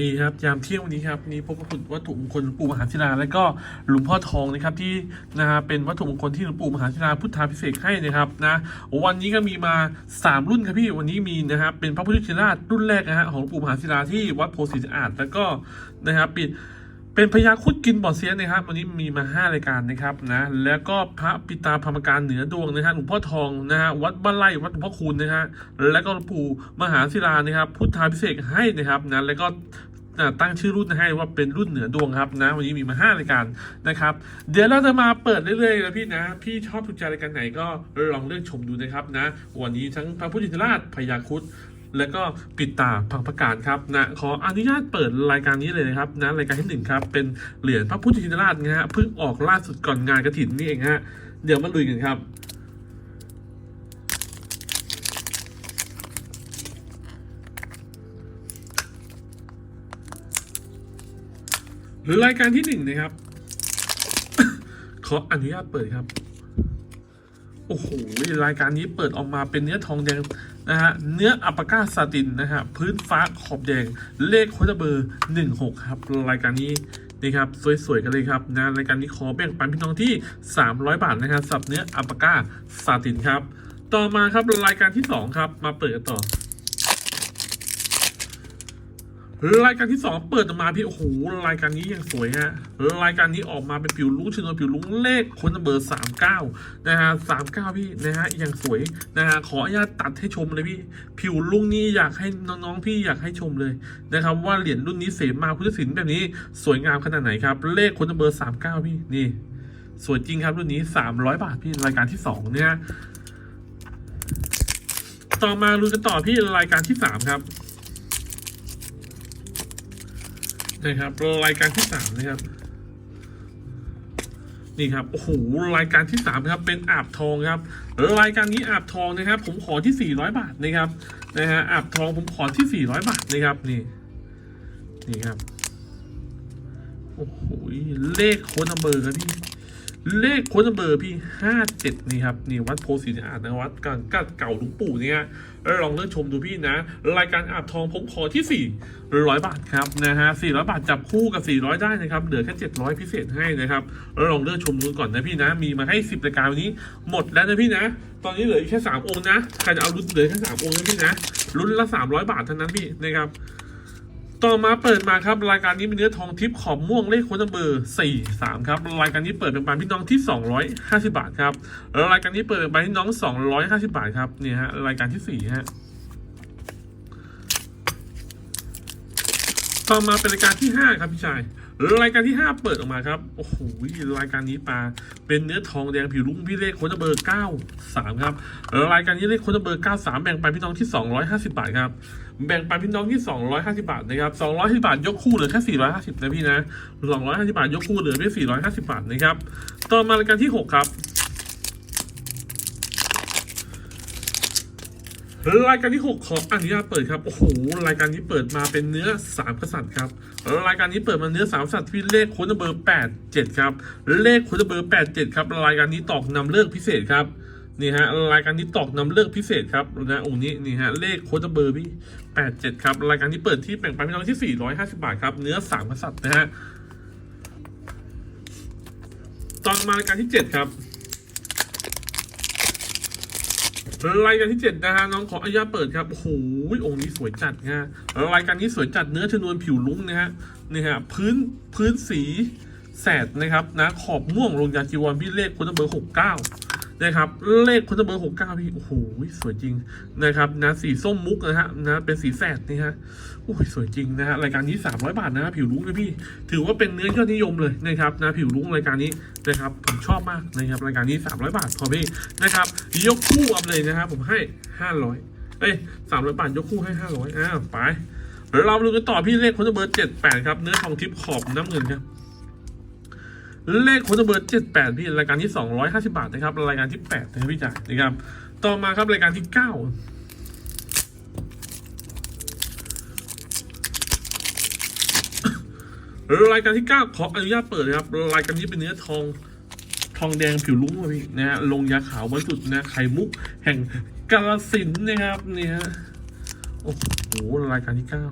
ดีครับยามเที่ยงวันนี้ครับนี่พบกับวัตถุมงคลปู่มหาศิลาและก็หลวงพ่อทองนะครับที่นะฮะเป็นวัตถุมงคลที่หลวงปู่มหาศิลาพุทธาพิเศษให้นะครับนะวันนี้ก็มีมา 3 รุ่นครับพี่วันนี้มีนะครับเป็นพระพุทธชินราชรุ่นแรกนะฮะของหลวงปู่มหาศิลาที่วัดโพธิสะอาดแล้วก็นะครับปิด เป็นพญาคุดกินบ่อเสียนะครับ วันนี้มีมา 5 รายการนะครับนะ แล้วก็พระปิตาพรรมการเหนือดวงนะฮะหลวงพ่อทองนะฮะวัดบ้านไร่วัดหลวงพ่อคูณนะฮะแล้วก็หลวงปู่มหาศิลานะครับ พุทธาพิเศษให้นะครับนะแล้วก็ตั้งชื่อรุ่นให้ว่าเป็นรุ่นเหนือดวงครับนะ วันนี้มีมา5รายการนะครับ เดี๋ยวเราจะมาเปิดเรื่อยๆนะพี่นะ พี่ชอบถูกใจรายการไหนก็ลองเลือกชมดูนะครับนะ วันนี้ทั้งพระพุทธชินราชพญาคุด แล้วก็ปิดตาพังประกาศครับนะขออนุญาตเปิดรายการนี้เลยนะครับนะรายการที่หนึ่งครับเป็นเหรียญพระพุทธชินราชนะฮะเพิ่งออกล่าสุดก่อนงานกระถินนี่เองฮะเดี๋ยวมาลุยกันครับหรือรายการที่หนึ่งนะครับ ขออนุญาตเปิดครับ โอ้โหรายการนี้เปิดออกมาเป็นเนื้อทองแดงนะฮะเนื้ออัปปาก้าซาตินนะฮะพื้นฟ้าขอบแดงเลขโคดเบอร์หนึ่งหกครับ รายการนี้นี่ครับสวยๆกันเลยครับนะรายการนี้ขอแบ่งปันพี่น้องที่ 300 บาทนะครับสับเนื้ออัปปาก้าซาตินครับ ต่อมาครับรายการที่ 2 ครับ มาเปิดกันต่อ รายการที่สองเปิดมาพี่โอ้โหรายการนี้ยังสวยฮะรายการนี้ออกมาเป็นผิวลุ้งชนวนผิวลุ้งเลขคนเบอร์สามเก้านะฮะสามเก้าพี่นะฮะยังสวยนะฮะขออนุญาตตัดให้ชมเลยพี่ ผิวลุ้งนี้อยากให้น้องๆพี่อยากให้ชมเลยนะครับว่าเหรียญรุ่นนี้เสมาพุทธศิลป์แบบนี้สวยงามขนาดไหนครับ เลขคนเบอร์สามเก้าพี่นี่ สวยจริงครับรุ่นนี้สามร้อยบาทพี่รายการที่สองเนี่ยต่อมาลุ้นกันต่อพี่รายการที่สามครับ นะครับ รายการที่สามนะครับ นี่ครับโอ้โหรายการที่สามครับ เป็นอาบทองครับรายการนี้อาบทองนะครับ ผมขอที่สี่ร้อยบาทนะครับนะฮะอาบทองผมขอที่สี่ร้อยบาทนะครับนี่นี่ครับโอ้โหเลขโค้ดนัมเบอร์ครับพี่ เลขโค้ดเบอร์พี่ห้าเจ็ดนี่ครับนี่วัดโพธิ์ศรีอาดนะวัดกันกัดเก่าหลวงปู่เนี่ยแล้วลองเลือกชมดูพี่นะ รายการอาบทองผมขอที่สี่ร้อยบาทครับนะฮะสี่ร้อยบาทจับคู่กับสี่ร้อยได้นะครับเหลือแค่เจ็ดร้อยพิเศษให้นะครับแล้วลองเลือกชมดูก่อนนะพี่นะ มีมาให้สิบรายการวันนี้หมดแล้วนะพี่นะ ตอนนี้เหลือแค่สามองค์นะใครจะเอารุ่นเหลือแค่สามองค์นะพี่นะรุ่นละสามร้อยบาทเท่านั้นพี่นะครับ ต่อมาเปิดมาครับรายการนี้เป็นเนื้อทองทิพย์ขอบม่วงเลขโค้ดเบอร์สี่สามครับรายการนี้เปิดเป็นปานพี่น้องที่สองร้อยห้าสิบาทครับแล้วรายการนี้เปิดเป็นปานพี่น้องสองร้อยห้าสิบาทครับเนี่ยฮะรายการที่สี่ฮะต่อมาเป็นรายการที่ห้าครับพี่ชายรายการที่ห้าเปิดออกมาครับ โอ้โห รายการนี้ปลา เป็นเนื้อทองแดงผิวลุ้งพี่เลขโค้ดเบอร์เก้าสามครับ รายการนี้เลขโค้ดเบอร์เก้าสามแบ่งไปพี่น้องที่สองร้อยห้าสิบาทครับ แบ่งปันพี่น้องที่ 250 บาทนะครับ250 บาทยกคู่เหลือแค่ 450 นะพี่นะ 250 บาทยกคู่เหลือเพียง450 บาทนะครับ ต่อมารายการที่ 6 ครับ รายการที่ 6 ขออนุญาตเปิดครับ โอ้โห รายการนี้เปิดมาเป็นเนื้อ 3 กษัตริย์ครับ รายการนี้เปิดมาเนื้อ 3 กษัตริย์ที่เลขค้ดเบอร์ 87 ครับ เลขค้ดเบอร์ 87 ครับ รายการนี้ตอกนำเลือกพิเศษครับ นี่ฮะรายการนี้ตอกนำเลือกพิเศษครับนะองค์นี้นี่ฮะเลขโค้ดเบอร์พี่แปดเจ็ดครับรายการนี้เปิดที่แบ่งปันพี่น้องที่สี่ร้อยห้าสิบาทครับเนื้อสามกษัตริย์นะฮะตอนมารายการที่เจ็ดครับรายการที่เจ็ดนะฮะน้องขออนุญาตเปิดครับโอ้โหองค์นี้สวยจัดนะฮะรายการนี้สวยจัดเนื้อชนวนผิวลุ้งนะฮะนี่ฮะพื้นพื้นสีแสดนะครับนะขอบม่วงลงยาจีวรพี่เลขโค้ดเบอร์หกเก้า นะครับ เลขคุณเบอร์หกเก้าพี่โอ้โหสวยจริงนะครับนะสีส้มมุกนะฮะนะเป็นสีแสดนี่ฮะโอ้ยสวยจริงนะฮะรายการนี้300บาทนะผิวลุ้งเลยพี่ ถือว่าเป็นเนื้อยอดนิยมเลยนะครับนะผิวลุ้งรายการนี้นะครับผมชอบมากนะครับรายการนี้300บาทพอพี่นะครับยกคู่เอาเลยนะครับผมให้500เอ้ย300บาทยกคู่ให้500อ้าวไปเดี๋ยวเราดูกันต่อพี่เลขคุณเบอร์78ครับเนื้อทองทิพย์ขอบน้ำเงินครับ เลขโค้ดเบอร์เจ็ดแปดพี่ รายการที่สองร้อยห้าสิบาทนะครับ รายการที่แปดนะครับพี่จ่ายนะครับ ต่อมาครับรายการที่เก้ารายการที่เก้าขออนุญาตเปิดนะครับ รายการนี้เป็นเนื้อทองทองแดงผิวลุ้งอะพี่นะฮะลงยาขาวบริสุทธิ์นะไข่มุกแห่งกาลสินนะครับนี่ฮะโอ้โหรายการที่เก้า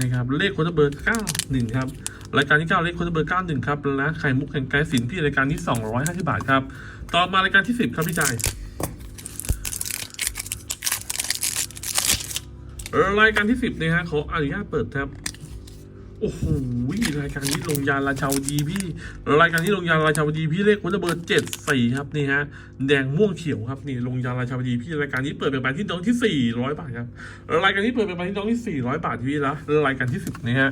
นะครับ เลขโค้ดเบอร์เก้าหนึ่งครับ รายการที่เก้าเลขโค้ดเบอร์เก้าหนึ่งครับและไข่มุกแห่งไกด์สินพี่รายการที่สองร้อยห้าสิบาทครับ ต่อมารายการที่สิบครับพี่ชายรายการที่สิบนะฮะขออนุญาตเปิดครับโอ้โหรายการนี้ลงยาราชาวดีพี่ รายการนี้ลงยาราชาวดีพี่เลขคุณเบอร์เจ็ดสี่ครับนี่ฮะแดงม่วงเขียวครับนี่ลงยาราชาวดีพี่รายการนี้เปิดเป็นใบที่น้องที่สี่ร้อยบาทครับรายการนี้เปิดเป็นใบที่น้องที่สี่ร้อยบาทพี่ละรายการที่สิบนะฮะ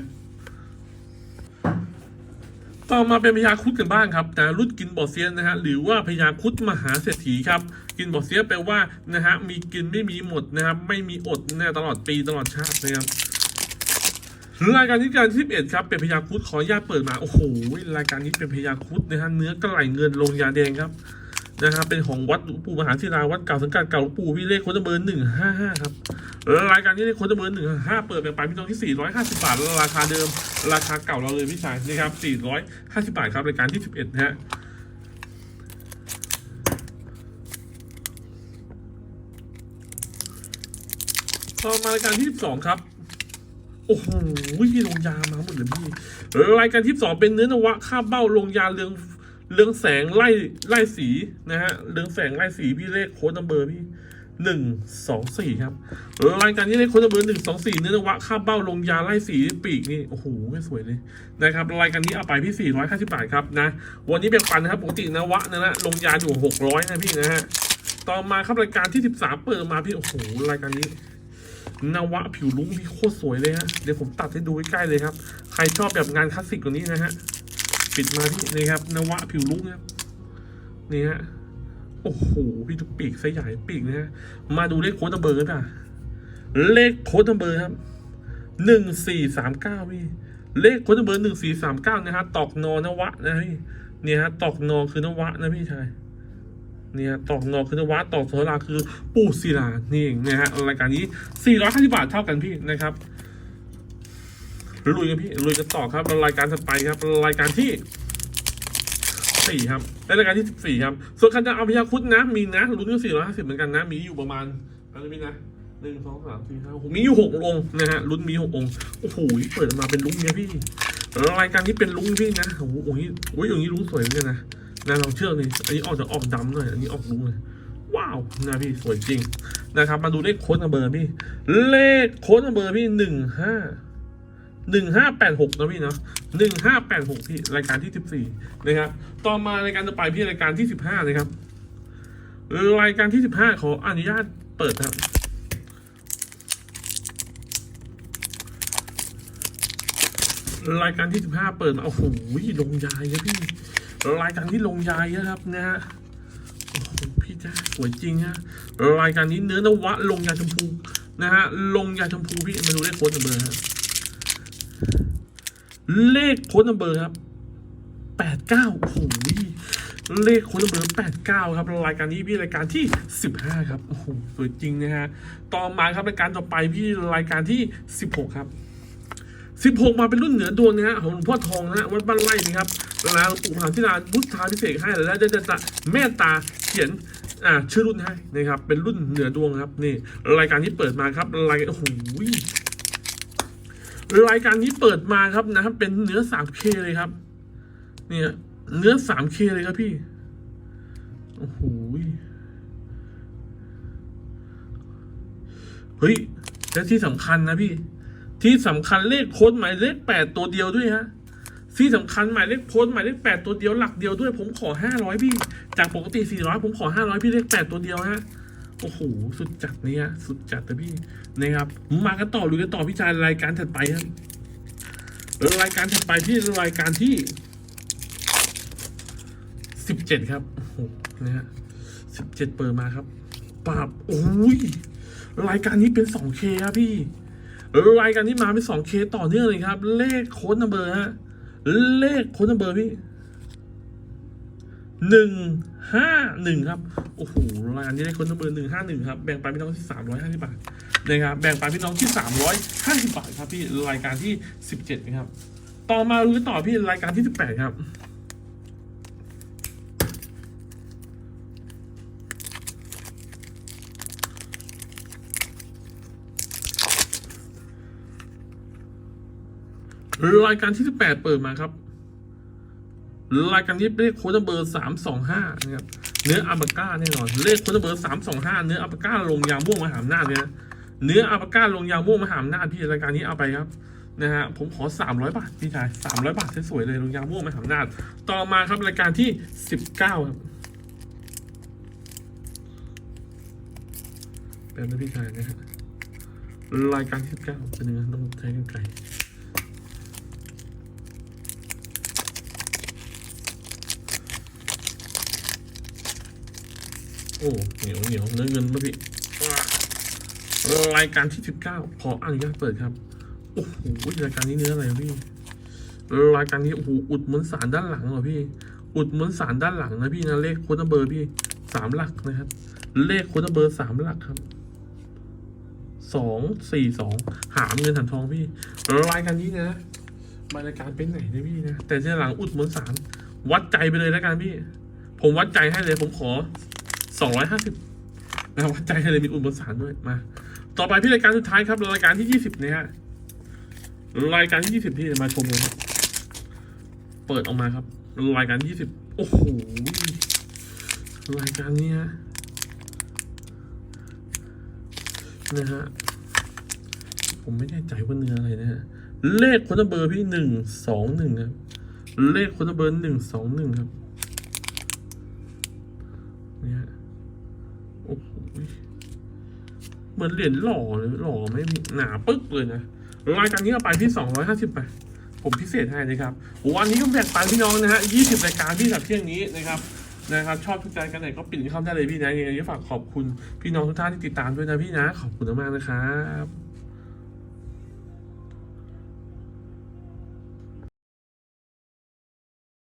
ต่อมาเป็นพญาคุดกันบ้างครับแต่รุ่นกินบ่อเซียนนะฮะหรือว่าพญาคุดมหาเศรษฐีครับ กินบ่อเซียนแปลว่านะฮะมีกินไม่มีหมดนะครับไม่มีอดนะตลอดปีตลอดชาตินะครับรายการที่การที่11ครับเป็นพยาคุดขออนุญาตเปิดมาโอ้โหรายการนี้เป็นพยาคุดนะฮะเนื้อกระไหลเงินลงยาแดงครับ นะครับ เป็นของวัดหลวงปู่มหาศิลาวัดเก่าสังกัดเก่าหลวงปู่วิเลขคนเบอร์หนึ่งห้าห้าครับรายการนี้เลขคนเบอร์หนึ่งห้าเปิดเป็นไปพี่น้องที่สี่ร้อยห้าสิบบาทราคาเดิม ราคาเก่าเราเลยพี่ชายนะครับสี่ร้อยห้าสิบบาทครับรายการที่สิบเอ็ดนะฮะต่อมารายการที่12ครับโอ้โหลงยามาหมดเลยพี่รายการที่2เป็นเนื้อนวะค่าเบ้าลงยาเรือง เรืองแสงไล่ไล่สีนะฮะเรืองแสงไล่สีพี่เลขโค้ดนัมเบอร์พี่หนึ่งสองสี่ครับรายการนี้เลขโค้ดนัมเบอร์หนึ่งสองสี่เนื้อนวะค่าเบ้าลงยาไล่สีปีกนี่โอ้โหไม่สวยเลยนะครับรายการนี้เอาไปพี่สี่ร้อยห้าสิบบาทครับนะวันนี้เป็นปันนะครับปกตินวะนะนะลงยาอยู่หกร้อยนะพี่นะฮะต่อมาครับรายการที่สิบสามเปิดมาพี่โอ้โหรายการนี้นวะผิวลุ้งพี่โคตรสวยเลยฮะเดี๋ยวผมตัดให้ดูใกล้ๆเลยครับ ใครชอบแบบงานคลาสสิกกว่านี้นะฮะ ปิดมาที่นี่ครับนวะผิวลุ้งครับนี่ฮะโอ้โหพี่ทุกปีกซส์ใหญ่ปีกนะฮะมาดูเลขโค้ดนัมเบอร์กันป่ะเลขโค้ดนัมเบอร์ครับหนึ่งสี่สามเก้าพี่เลขโค้ดนัมเบอร์หนึ่งสี่สามเก้านะฮะตอกนอนวะนะพี่เนี่ยฮะตอกนอคือนวะนะพี่ชายเนี่ยตอกนอคือนวัดตอกโซลาคือปูศิลานี่เองนะฮะรายการนี้ 450 บาทเท่ากันพี่นะครับ ลุยกันพี่ลุยกันต่อครับรายการถัดไปครับรายการที่สี่ครับรายการที่สิบสี่ครับ ส่วนคันจะเอาพยาคุดนะ มีนะรุ่นก็สี่ร้อยห้าสิบเหมือนกันนะ มีอยู่ประมาณอะไรพี่นะหนึ่งสองสามสี่ห้าหกมีอยู่หกองนะฮะรุ่นมีหกองโอ้โหเปิดมาเป็นลุ้งเนี่ยพี่รายการนี้เป็นลุ้งพี่นะโอ้โหโอ้ยโอ้ยอย่างนี้ลุ้งสวยเหมือนกันนะนะลองเชื่อนี่อันนี้ออกจะออกดำหน่อยอันนี้ออกลุ้งเลยว้าวนะพี่สวยจริงนะครับ มาดูเลขโค้ดนัมเบอร์พี่ เลขโค้ดนัมเบอร์พี่หนึ่งห้า หนึ่งห้าแปดหกนะพี่เนาะหนึ่งห้าแปดหกพี่รายการที่สิบสี่นะครับ ต่อมารายการต่อไปพี่รายการที่สิบห้านะครับ รายการที่สิบห้าขออนุญาตเปิดครับ รายการที่สิบห้าเปิดมาโอ้โหลงยายนะพี่ รายการที่ลงยายนะครับนะฮะโอ้โหพี่จ้าสวยจริงฮะรายการนี้เนื้อนวะลงยาชมพูนะฮะลงยาชมพูพี่มาดูเลขโค้ดนัมเบอร์ฮะ เลขโค้ดนัมเบอร์ครับแปดเก้าโอ้โหเลขโค้ดนัมเบอร์แปดเก้าครับ รายการนี้พี่รายการที่สิบห้าครับ โอ้โหสวยจริงนะฮะ ต่อมาครับรายการต่อไปพี่รายการที่สิบหกครับสิบหกมาเป็นรุ่นเหนือดวงนะฮะของหลวงพ่อทองนะฮะวัดบ้านไร่นี่ครับแล้วปู่มหาธิราพุทธาพิเศษให้แล้วจะจะเมตตาเขียนอ่าชื่อรุ่นให้นะครับเป็นรุ่นเหนือดวงครับนี่รายการที่เปิดมาครับรายโอ้โห รายการนี้เปิดมาครับนะครับ เป็นเนื้อ 3K เลยครับ เนี่ย เนื้อ 3K เลยครับพี่ โอ้โหเฮ้ยและที่สำคัญนะพี่ ที่สำคัญเลขโค้ดหมายเลขแปดตัวเดียวด้วยฮะที่สำคัญหมายเลขโค้ดหมายเลขแปดตัวเดียวหลักเดียวด้วยผมขอห้าร้อยพี่ จากปกติสี่ร้อยผมขอห้าร้อยพี่เลขแปดตัวเดียวฮะ โอ้โห สุดจัดเนี่ยสุดจัดนะพี่นะครับมากันต่อหรือกันต่อพี่ชายรายการถัดไปครับรายการถัดไปที่รายการที่สิบเจ็ดครับโอ้โหนะฮะสิบเจ็ดเปิดมาครับปราบโอ้ยรายการนี้เป็นสองเคครับพี่รายการนี้มาเป็นสองเคต่อเนื่องเลยครับ เลขโค้ดนัมเบอร์ฮะเลขโค้ดนัมเบอร์พี่หนึ่งห้าหนึ่งครับ โอ้โหรายการนี้เลขโค้ดนัมเบอร์หนึ่งห้าหนึ่งครับ แบ่งไปพี่น้องที่สามร้อยห้าสิบบาทนะครับ แบ่งไปพี่น้องที่สามร้อยห้าสิบบาทครับพี่ รายการที่สิบเจ็ดนะครับ ต่อมารู้ต่อพี่รายการที่สิบแปดครับรายการที่ 18 เปิดมาครับ รายการนี้เลขโค้ดเบอร์สามสองห้านะครับ เนื้ออัลปาก้าแน่นอน เลขค้ดเบอร์สามสองห้าเนื้ออัลปาก้าลงยางม่วงมหาอำนาจเนี่ยเนื้ออัลปาก้าลงยางม่วงมหาอำนาจพี่รายการนี้เอาไปครับนะฮะผมขอสามร้อยบาทพี่ชายสามร้อยบาทสวยๆเลยลงยางม่วงมหาอำนาจต่อมาครับรายการที่สิบเก้าครับเป็นนะพี่ชายนะฮะรายการที่สิบเก้าเป็นยังไงต้องใช้กันไกล โอ้เหนียวเหนียวเนื้อเงินป่ะพี่รายการที่สิบเก้าขออนุญาตเปิดครับ โอ้โหรายการนี้เนื้ออะไรพี่ รายการนี้โอ้โหอุดเหมือนสารด้านหลังเหรอพี่ อุดเหมือนสารด้านหลังนะพี่นะเลขโค้ดเบอร์พี่สามหลักนะครับ เลขโค้ดเบอร์สามหลักครับสองสี่สองหาเงินหันทองพี่รายการนี้นะมารายการเป็นไหนนี่ยพี่นะแต่ที่หลังอุดเหมือนสารวัดใจไปเลยแล้วกันพี่ ผมวัดใจให้เลยผมขอ สองร้อยห้าสิบนะวัดใจให้เลยมีอุดบนสารด้วยมา ต่อไปพี่รายการสุดท้ายครับรายการที่ยี่สิบเนี่ยฮะรายการที่ยี่สิบที่มาชมเลยเปิดออกมาครับ รายการยี่สิบโอ้โหรายการนี้ยนะฮะผมไม่แน่ใจว่าเนื้ออะไรนะฮะเลขคนเบอร์พี่หนึ่งสองหนึ่งครับเลขคนเบอร์หนึ่งสองหนึ่งครับ เหมือนเหรียญหล่อเลยหล่อไม่มีหนาปึ๊กเลยนะรายการนี้เราไปที่สองร้อยห้าสิบไป ผมพิเศษให้นะครับ วันนี้ก็แบ่งปันพี่น้องนะฮะยี่สิบรายการที่จากเที่ยงนี้นะครับนะครับชอบทุกใจกันไหนก็ปิดเข้าได้เลยพี่นะยังไงก็ฝากขอบคุณพี่น้องทุกท่านที่ติดตามด้วยนะพี่นะ ขอบคุณมากนะครับ